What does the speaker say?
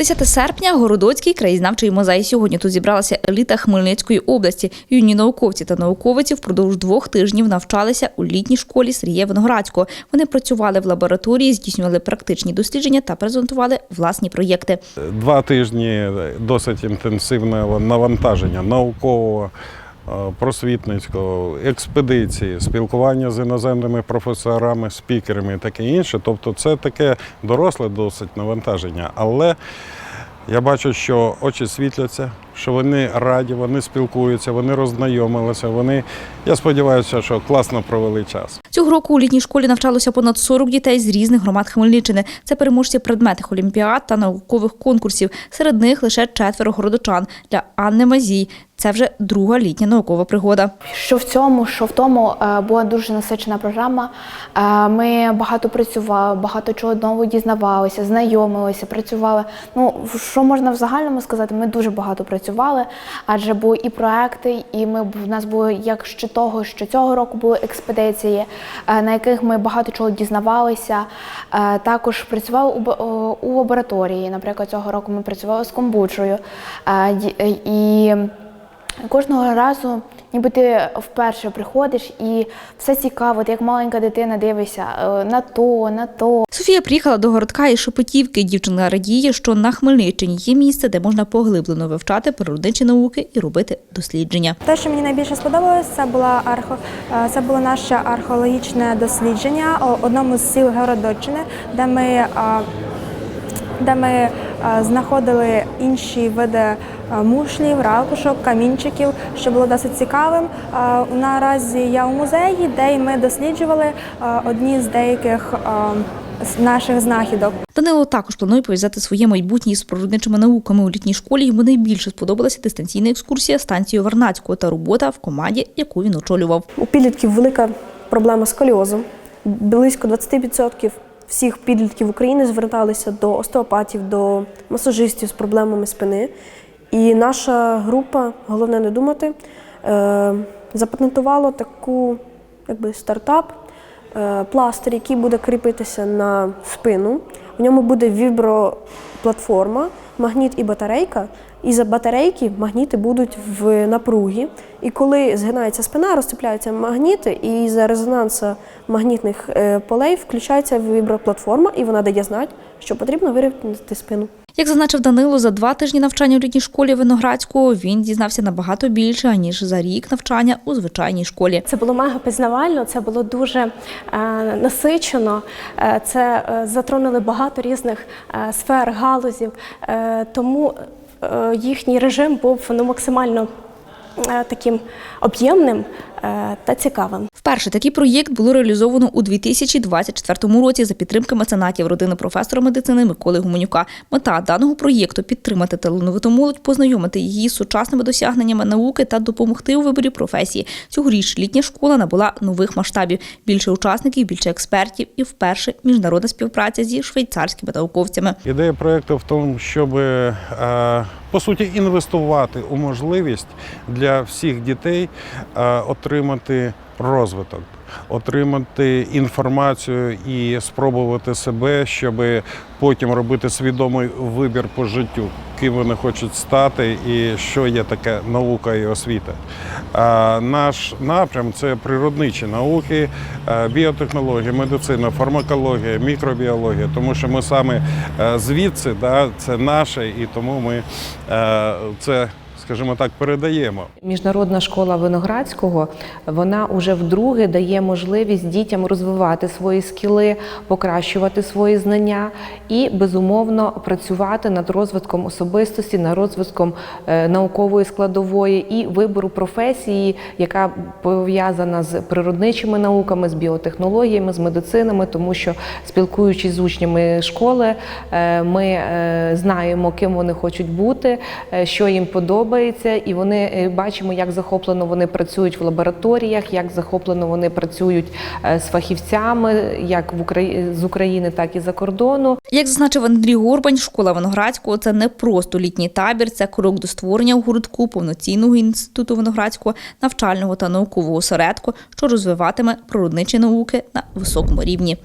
10 серпня Городоцький краєзнавчий музей. Сьогодні тут зібралася еліта Хмельницької області. Юні науковці та науковиці впродовж двох тижнів навчалися у літній школі Сергія Виноградського. Вони працювали в лабораторії, здійснювали практичні дослідження та презентували власні проєкти. Два тижні досить інтенсивного навантаження наукового, просвітницького, експедиції, спілкування з іноземними професорами, спікерами і таке інше. Тобто це таке доросле досить навантаження. Але я бачу, що очі світляться, що вони раді, вони спілкуються, вони роззнайомилися. Вони, я сподіваюся, що класно провели час. Цього року у літній школі навчалося понад 40 дітей з різних громад Хмельниччини. Це переможці предметних олімпіад та наукових конкурсів. Серед них лише четверо городочан. Для Анни Мазій це вже друга літня наукова пригода. Що в цьому, що в тому е, була дуже насичена програма. Е, Ми багато працювали, багато чого нового дізнавалися, знайомилися, працювали. Ну що можна в загальному сказати? Ми дуже багато працювали, адже були і проекти, і ми в нас було як ще того, що цього року були експедиції, на яких ми багато чого дізнавалися. Е, Також працювали у, лабораторії. Наприклад, цього року ми працювали з комбуджою. Е, ді- е, І Кожного разу, ніби ти вперше приходиш і все цікаво, ти як маленька дитина дивишся е, на то, на то. Софія приїхала до городка із Шепетівки. Дівчина радіє, що на Хмельниччині є місце, де можна поглиблено вивчати природничі науки і робити дослідження. Те, що мені найбільше сподобалось, це була архо, е, це було наше археологічне дослідження у одному з сіл Городоччини, де ми, е, де ми е, знаходили інші види е, мушлів, ракушок, камінчиків, що було досить цікавим. Е, Наразі я у музеї, де й ми досліджували одні з деяких наших знахідок. Данило також планує пов'язати своє майбутнє із природничими науками у літній школі. Йому найбільше сподобалася дистанційна екскурсія станцією Варнацького та робота в команді, яку він очолював. У підлітків велика проблема сколіозу. Близько 20% всіх підлітків України зверталися до остеопатів, до масажистів з проблемами спини. І наша група, головне не думати, е, запатентувала таку якби, стартап, е, пластир, який буде кріпитися на спину. В ньому буде віброплатформа, магніт і батарейка. І за батарейки магніти будуть в напругі. І коли згинається спина, розцепляються магніти, і за резонансу магнітних е, полей включається віброплатформа, і вона дає знати, що потрібно вирівняти спину. Як зазначив Данило, за два тижні навчання в літній школі Виноградського він дізнався набагато більше, ніж за рік навчання у звичайній школі. Це було мега пізнавально, це було дуже е, насичено. Е, це е, затронули багато різних сфер, галузів. Тому їхній режим був ну, максимально таким об'ємним е, та цікавим. Вперше такий проєкт було реалізовано у 2024 році за підтримки меценатів родини професора медицини Миколи Гуменюка. Мета даного проєкту підтримати талановиту молодь, познайомити її з сучасними досягненнями науки та допомогти у виборі професії. Цьогоріч літня школа набула нових масштабів: більше учасників, більше експертів і вперше міжнародна співпраця зі швейцарськими науковцями. Ідея проєкту в тому, щоб е, по суті інвестувати у можливість для всіх дітей е, отримати розвиток, отримати інформацію і спробувати себе, щоб потім робити свідомий вибір по життю, ким вони хочуть стати і що є таке наука і освіта. Наш напрям це природничі науки, е, біотехнологія, медицина, фармакологія, мікробіологія, тому що ми саме е, звідси, да, це наше, і тому ми е, це, скажімо так, передаємо. Міжнародна школа Виноградського вона уже вдруге дає можливість дітям розвивати свої скіли, покращувати свої знання і безумовно працювати над розвитком особистості, над розвитком е, наукової складової і вибору професії, яка пов'язана з природничими науками, з біотехнологіями, з медицинами, тому що спілкуючись з учнями школи, е, ми е, знаємо, ким вони хочуть бути, що їм подобається, і вони е, бачимо, як захоплено вони працюють в лабораторіях, як захоплено вони працюють е, з фахівцями, як в Украї... з України, так і за кордону. Як зазначив Андрій Горбань, школа Виноградського це не просто літній табір, це крок до створення у городку повноцінного інституту Виноградського навчального та наукового осередку, що розвиватиме природничі науки на високому рівні.